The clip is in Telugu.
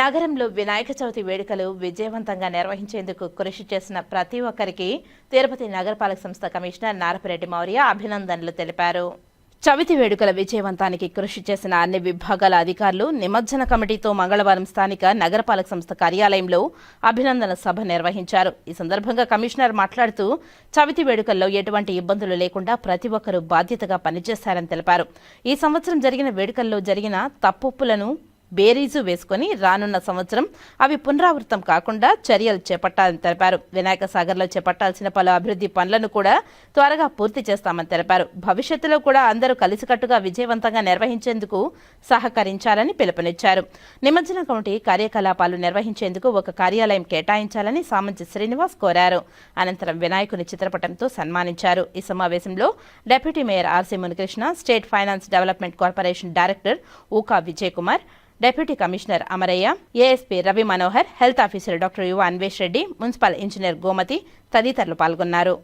నగరంలో వినాయక చవితి వేడుకలు విజయవంతంగా నిర్వహించేందుకు కృషి చేసిన ప్రతి ఒక్కరికి తిరుపతి నగరపాలక సంస్థ కమిషనర్ నారపరెడ్డి మౌర్య అభినందనలు తెలిపారు. చవితి వేడుకల విజయవంతానికి కృషి చేసిన అన్ని విభాగాల అధికారులు నిమజ్జన కమిటీతో మంగళవారం స్థానిక నగరపాలక సంస్థ కార్యాలయంలో అభినందన సభ నిర్వహించారు. ఈ సందర్భంగా కమిషనర్ మాట్లాడుతూ చవితి వేడుకల్లో ఎటువంటి ఇబ్బందులు లేకుండా ప్రతి ఒక్కరూ బాధ్యతగా పనిచేశారని తెలిపారు. ఈ సంవత్సరం జరిగిన వేడుకల్లో జరిగిన తప్పులను బేరీజు వేసుకుని రానున్న సంవత్సరం అవి పునరావృతం కాకుండా చర్యలు చేపట్టాలని తెలిపారు. వినాయక సాగర్లో చేపట్టాల్సిన పలు అభివృద్ధి పనులను కూడా త్వరగా పూర్తి చేస్తామని తెలిపారు. భవిష్యత్తులో కూడా అందరూ కలిసికట్టుగా విజయవంతంగా నిర్వహించేందుకు సహకరించాలని పిలుపునిచ్చారు. నిమజ్జన కమిటీ కార్యకలాపాలు నిర్వహించేందుకు ఒక కార్యాలయం కేటాయించాలని సామంతి శ్రీనివాస్ కోరారు. అనంతరం వినాయకుని చిత్రపటంతో సన్మానించారు. ఈ సమావేశంలో deputy mayor RC Munikrishna state finance development corporation director Uka Vijay Kumar deputy commissioner Amarayya ASP Ravi Manohar health officer doctor Yuva Anvesh Reddy municipal engineer Gomathi తదితరులు పాల్గొన్నారు.